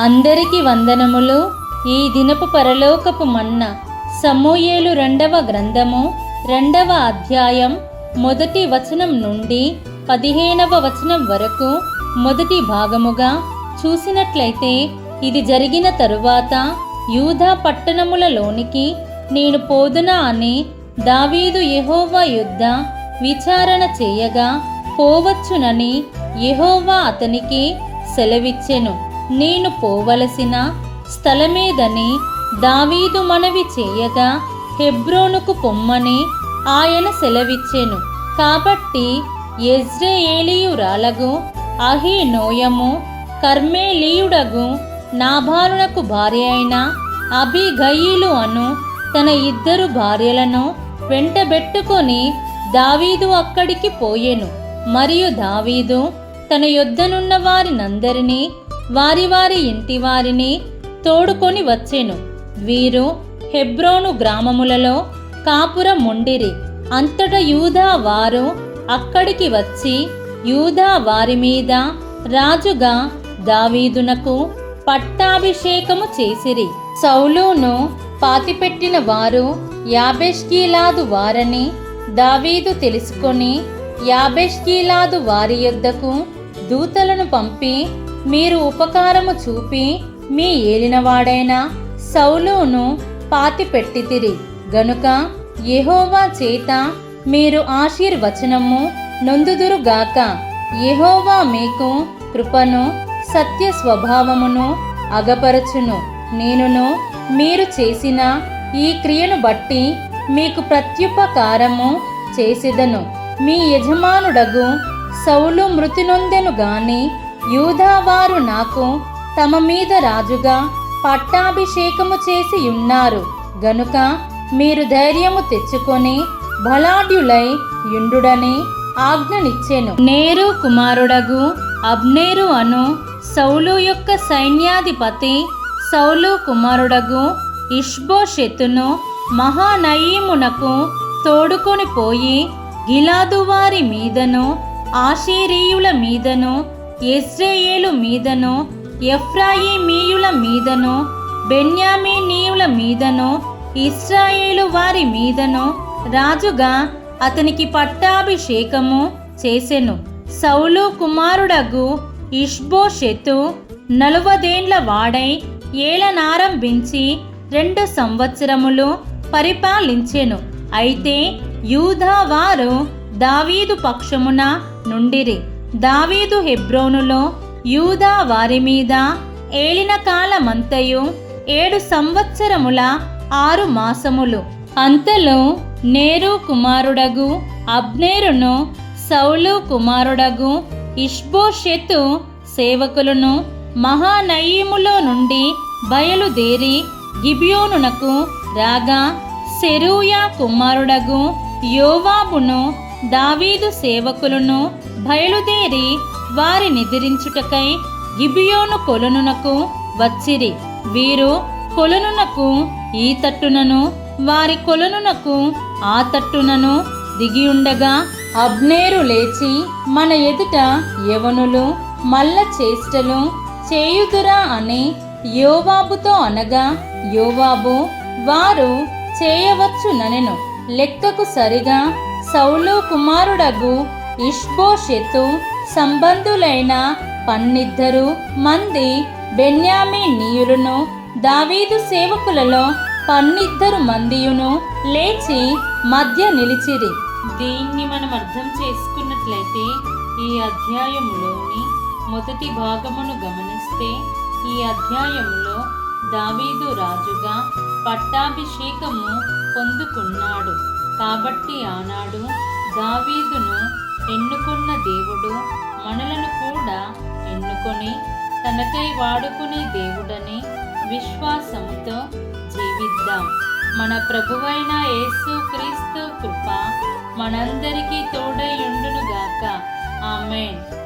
అందరికి వందనములు. ఈ దినపు పరలోకపు మన్న సమూయేలు రెండవ గ్రంథము రెండవ అధ్యాయం మొదటి వచనం నుండి పదిహేనవ వచనం వరకు మొదటి భాగముగా చూసినట్లయితే ఇది జరిగిన తరువాత యూధా పట్టణములలోనికి నేను పోదునా అని దావీదు యహోవా యుద్ధ విచారణ చేయగా పోవచ్చునని యహోవా అతనికి సెలవిచ్చెను. నేను పోవలసిన స్థలమేదని దావీదు మనవి చేయగా హెబ్రోనుకు పొమ్మని ఆయన సెలవిచ్చెను. కాబట్టి యెజ్రెయేలీయురాలగు అహీనోయము కర్మేలీయుడగు నాభాలునకు భార్య అయిన అబిగయీలు అను తన ఇద్దరు భార్యలను వెంటబెట్టుకొని దావీదు అక్కడికి పోయెను. మరియు దావీదు తన యొద్దనున్న వారినందరినీ వారి వారి ఇంటి వారిని తోడుకొని వచ్చెను. వీరు హెబ్రోను గ్రామములలో కాపురం ఉండిరి అంతట యూదా వారు అక్కడికి వచ్చి యూదా వారి మీద రాజుగా దావీదునకు పట్టాభిషేకము చేసిరి. సౌలును పాతిపెట్టిన వారు యాబెష్కీలాదు వారని దావీదు తెలుసుకొని యాబెష్కీలాదు వారి యొద్దకు దూతలను పంపి మీరు ఉపకారము చూపి మీ ఏలినవాడైన సౌలును పాతిపెట్టితిరి. గనుక యెహోవా చేత మీరు ఆశీర్వచనము నొందుదురుగాక. యెహోవా మీకు కృపను సత్య స్వభావమును అగపరచును. నేనును మీరు చేసిన ఈ క్రియను బట్టి మీకు ప్రత్యుపకారము చేసేదను. మీ యజమానుడగు సౌలు మృతి నొందెను గాని యూదావారు నాకు తమ మీద రాజుగా పట్టాభిషేకము చేసి ఉన్నారు. గనుక మీరు ధైర్యము తెచ్చుకొని బలాఢ్యులై యుండుడని ఆజ్ఞనిచ్చెను. నేరు కుమారుడగు అబ్నేరు అను సౌలు యొక్క సైన్యాధిపతి సౌలు కుమారుడగు ఇష్బోషెతును మహానయీమునకు తోడుకొని పోయి గిలాదు వారి మీదను ఆశీరీయుల మీదను ఎస్రేయేలు మీదను ఎఫ్రాయిమీయుల మీదను బెన్యామీనీయుల మీదను ఇస్రాయేలు వారి మీదను రాజుగా అతనికి పట్టాభిషేకము చేసెను. సౌలు కుమారుడగు ఇష్బోషెతు నలువదేండ్ల వాడై ఏలనారంభించి రెండు సంవత్సరములు పరిపాలించెను. అయితే యూదా వారు దావీదు పక్షమున నుండిరి. దావీదు హెబ్రోనులో యూదా వారి మీద ఏలిన కాలమంతయు ఏడు సంవత్సరముల ఆరు మాసములు. అంతలో నేరు కుమారుడగు అబ్నేరును సౌలు కుమారుడగు ఇష్బోషెతు సేవకులను మహానయీములో నుండి బయలుదేరి గిబియోనునకు రాగా సెరూయా కుమారుడగు యోవాబును దావీదు సేవకులను బయలుదేరి వారి నిద్రించుటకై గిబియోను కొలనునకు వచ్చిరి. వీరు కొలనునకు ఈ తట్టునను వారి కొలనునకు ఆ తట్టునను దిగియుండగా అబ్నేరు లేచి మన ఎదుట యవనులు మల్ల చేష్టలు చేయుదురా అని యోవాబుతో అనగా యోవాబు వారు చేయవచ్చుననెను. లెక్కకు సరిగా సౌలు కుమారుడగు ఇష్బోషెతు సంబంధులైన పన్నిద్దరు మంది బెన్యామీనీయులను దావీదు సేవకులలో పన్నిద్దరు మందియును లేచి మధ్య నిలిచిరి. దీన్ని మనం అర్థం చేసుకున్నట్లయితే ఈ అధ్యాయంలోని మొదటి భాగమును గమనిస్తే ఈ అధ్యాయంలో దావీదు రాజుగా పట్టాభిషేకము పొందుకున్నాడు. కాబట్టి ఆనాడు దావీదును ఎన్నుకున్న దేవుడు మనలను కూడా ఎన్నుకొని తనకై వాడుకునే దేవుడని విశ్వాసముతో జీవిద్దాం. మన ప్రభువైన యేసు క్రీస్తు కృప మనందరికీ తోడై ఉండునుగాక. ఆమెన్.